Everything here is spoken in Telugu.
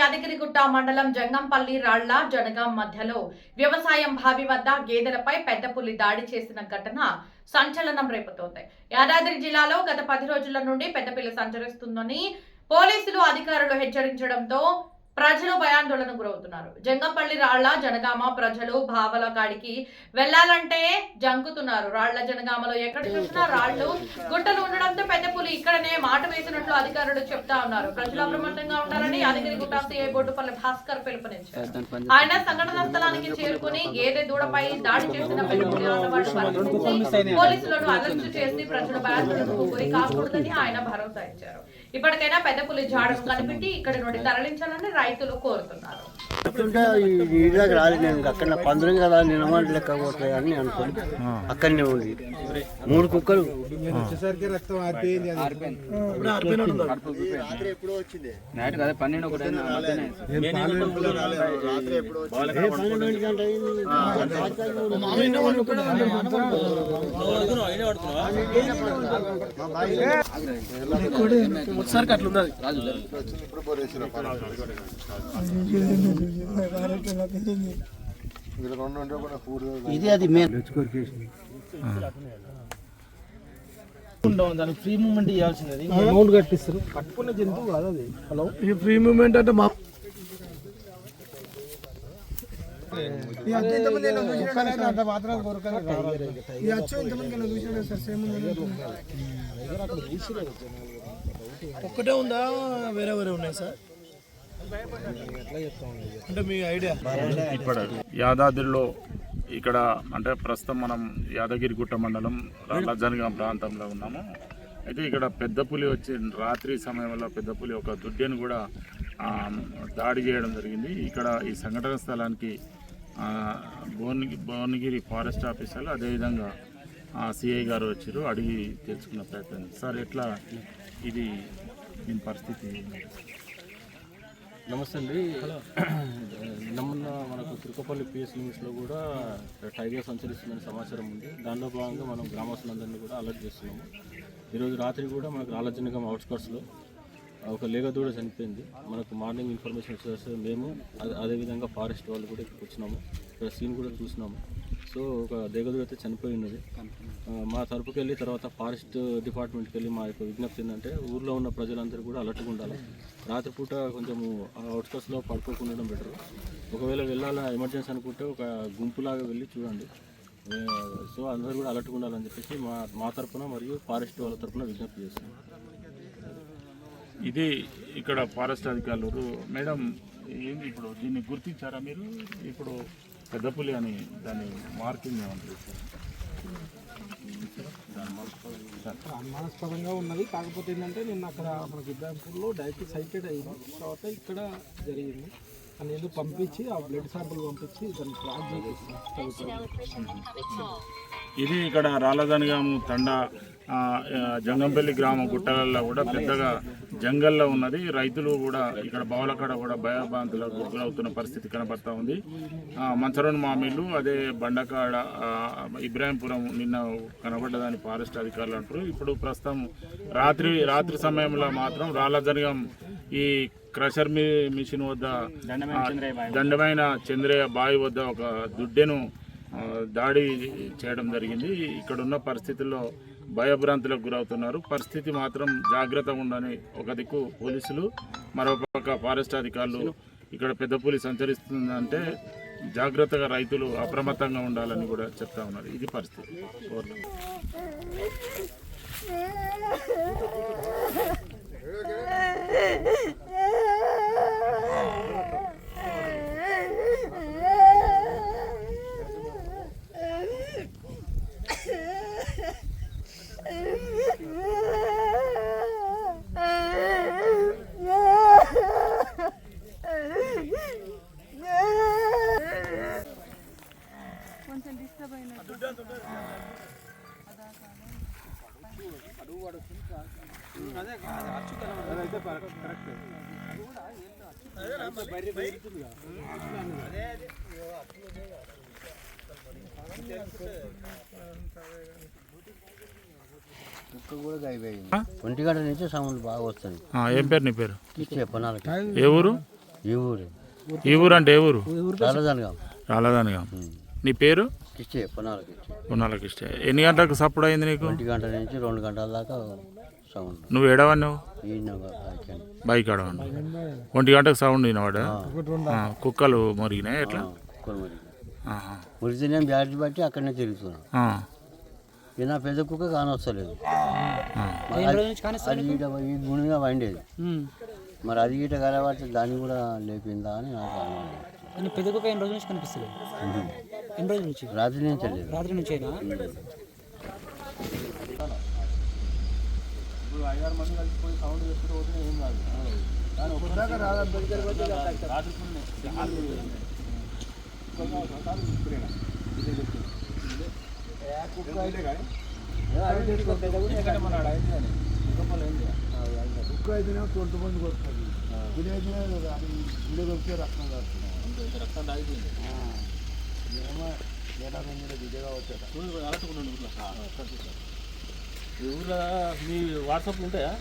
యాదగిరిగుట్ట మండలం జంగంపల్లి రాళ్ళ జనగాం మధ్యలో వ్యవసాయం భావి వద్ద గేదెలపై పెద్ద పులి దాడి చేసిన ఘటన సంచలనం రేపుతోంది. యాదాద్రి జిల్లాలో గత పది రోజుల నుండి పెద్ద పిల్లి సంచరిస్తుందని పోలీసులు అధికారులు హెచ్చరించడంతో ప్రజలు భయాందోళన గురవుతున్నారు. జంగంపల్లి రాళ్ళ జనగామ ప్రజలు భావల కాడికి వెళ్ళాలంటే జంకుతున్నారు. రాళ్ళ జనగామలో ఎక్కడ చూసినా రాళ్ళు గుట్టలు ఉండడంతో పెద్ద పులి ఇక్కడనే మాట వేసినట్లు అధికారులు చెప్తా ఉన్నారు. ప్రజలు అప్రమత్తంగా ఉండాలని యాదగిరిగుట్ట సిఐ బొడ్డుపల్లి భాస్కర్ పిలుపునిచ్చారు. ఆయన సంఘటనా స్థలానికి చేరుకుని గేదె దూడపై దాడి చేసిన పెద్ద పులి ఆనవాళ్ళు పరిశీలించి పోలీసులను అరెస్టు చేసి ప్రజలు భయాందోళనకు గురి కాకూడదని ఆయన భరోసా ఇచ్చారు. ఇప్పటికైనా పెద్ద పులి జాడను కనిపెట్టి ఇక్కడి నుండి తరలించాలని రైతులు కోరుతున్నారు. చెప్తుంటే రాదు నేను అక్కడ పందులు కదా నిలబడి లెక్క పోతాయి అని అనుకుని. అక్కడనే ఉంది. మూడు కుక్కలు. వచ్చేసరికి రక్తం ఆరిపోయింది అది. నైట్ కదా పన్నెండు ఒకటి ఆ మధ్యనే అయింది. ఇది అది దానికి ఫ్రీ మూమెంట్ ఇవ్వాల్సింది. అమౌంట్ కట్టిస్తారు. పట్టుకున్న జంతువు కాదు అది. హలో ఈ ఫ్రీ మూమెంట్ అంటే మా ఒక్కటే ఉందా? వేరే వేరే ఉన్నాయి సార్? అంటే మీ ఐడియా? ఇప్పుడు యాదాద్రిలో ఇక్కడ అంటే ప్రస్తుతం మనం యాదగిరిగుట్ట మండలం రాళ్ళజనగాం ప్రాంతంలో ఉన్నాము. అయితే ఇక్కడ పెద్ద పులి వచ్చి రాత్రి సమయంలో పెద్ద పులి ఒక దుడ్డెను కూడా దాడి చేయడం జరిగింది. ఇక్కడ ఈ సంఘటన స్థలానికి భువనగిరి భువనగిరి ఫారెస్ట్ ఆఫీసర్లు అదేవిధంగా సిఐ గారు వచ్చారు అడిగి తెలుసుకున్న ప్రయత్నం. సార్ ఎట్లా ఇది దీని పరిస్థితి నమస్తే అండి. నిన్న మనకు తిరుపల్లి పిఎస్ లిమిట్స్లో కూడా టైగర్ సంచరిస్తుందని సమాచారం ఉంది. దానిలో భాగంగా మనం గ్రామస్తులందరినీ కూడా అలర్ట్ చేస్తున్నాము. ఈరోజు రాత్రి కూడా మనకు రాలజనగం అవుట్స్కట్స్లో ఒక లేగదూడ చనిపోయింది. మనకు మార్నింగ్ ఇన్ఫర్మేషన్ వచ్చేసి మేము అదే అదేవిధంగా ఫారెస్ట్ వాళ్ళు కూడా ఇక్కడికి వచ్చినాము. ఇక్కడ సీన్ కూడా చూసినాము. సో ఒక దేగదూడ అయితే చనిపోయి ఉన్నది. మా తరపుకి వెళ్ళి తర్వాత ఫారెస్ట్ డిపార్ట్మెంట్కి వెళ్ళి మా యొక్క విజ్ఞప్తి ఏంటంటే ఊర్లో ఉన్న ప్రజలందరూ కూడా అలర్ట్గా ఉండాలి. రాత్రిపూట కొంచెము అవుట్స్కట్స్లో పడుకోకుండా బెటర్. ఒకవేళ వెళ్ళాలా ఎమర్జెన్సీ అనుకుంటే ఒక గుంపులాగా వెళ్ళి చూడండి. సో అందరూ కూడా అలర్ట్గా ఉండాలని చెప్పేసి మా మా తరపున మరియు ఫారెస్ట్ వాళ్ళ తరపున విజ్ఞప్తి చేస్తున్నాం. ఇది ఇక్కడ ఫారెస్ట్ అధికారులు. మేడం ఏంది ఇప్పుడు దీన్ని గుర్తించారా మీరు? ఇప్పుడు పెద్దపులి అని దాని మార్కింగ్ చేశారా? అనుమానాస్పదంగా ఉన్నది. కాకపోతే ఏంటంటే నిన్న అక్కడ మనకి ఇబ్రాహింపూర్లో డైరెక్ట్ సైటెడ్ అయింది తర్వాత ఇక్కడ జరిగింది. అని ఏదో పంపించి ఆ బ్లడ్ శాంపుల్ పంపించి దాన్ని ట్రాక్ చేపిస్తాం ఇది ఇక్కడ రాళ్ళదనగాము తండ జంగంపల్లి గ్రామ గుట్టలలో కూడా పెద్దగా జంగల్లో ఉన్నది. రైతులు కూడా ఇక్కడ బావులకాడ కూడా భయభ్రాంతులకు గురవుతున్న పరిస్థితి కనబడతా ఉంది. మంచరోన్ మామిళ్ళు అదే బండకాడ ఇబ్రాహీంపురం నిన్న కనబడ్డదని ఫారెస్ట్ అధికారులు అంటారు ఇప్పుడు ప్రస్తుతం రాత్రి రాత్రి సమయంలో మాత్రం రాళ్ళజనగం ఈ క్రషర్ మీ మిషన్ వద్ద దండమైన చంద్రయ్య బావి వద్ద ఒక దుడ్డెను దాడి చేయడం జరిగింది. ఇక్కడ ఉన్న పరిస్థితుల్లో భయభ్రాంతులకు గురవుతున్నారు. పరిస్థితి మాత్రం జాగ్రత్తగా ఉండని ఒక దిక్కు పోలీసులు మరొక ఫారెస్ట్ అధికారులు ఇక్కడ పెద్ద పులి సంచరిస్తుందంటే జాగ్రత్తగా రైతులు అప్రమత్తంగా ఉండాలని కూడా చెప్తా ఉన్నారు. ఇది పరిస్థితి. ఓవర్. కుక్క కూడా గాయపోయింది ఒంటి గంట నుంచి సౌండ్ బాగా వస్తుంది ఏం పేరు నీ పేరు? ఏ ఊరు? ఈ ఊరు? ఈ ఊరు అంటే ఏ ఊరు? రాలేదనగా రాలదానిగా నీ పేరు? ఇచ్చే పొనాలకి ఇచ్చే ఉన్నాళ్ళకి ఇష్ట ఎన్ని గంటలకు సప్పుడు అయింది నీకు? ఒంటి గంట నుంచి రెండు గంటల దాకా సౌండ్. నువ్వు ఎడవన్నావు ఈయన బైక్ ఆడవన్నావు. ఒంటి గంటకు సౌండ్ వినవాడా కుక్కలు మురిగినాయి ఎట్లా. మురితే నేను బ్యాటరీ బట్టి అక్కడనే తిరుగుతున్నాను నా పెద్ద కుక్క కానొస్తలేదు. అది- ఈట ఈ మీద వండేది మరి అది ఈట కలబట్టి దాన్ని కూడా లేపిందా అని నాకు అనుమానం. పెద్ద కుక్క ఎన్ని రోజుల నుంచి కనిపిస్తుంది ఎన్ని రోజుల నుంచి రాత్రి నుంచి వెళ్ళేది రాత్రి నుంచేనా ఇప్పుడు ఐదారు మంది కలిసిపోయి సౌండ్ చేసుకుంటూ పోతే ఏం కాదు కానీ ఒకసారి రాత్రి మన ఆడ అయింది కానీ ఇంకొకళ్ళు అయింది అంతే, రక్తం తాగిపోయింది చూడు, అలట్టుకున్నాడు ఊర్లో. ఈ ఊర్లో మీ వాట్సాప్ ఉంటాయా?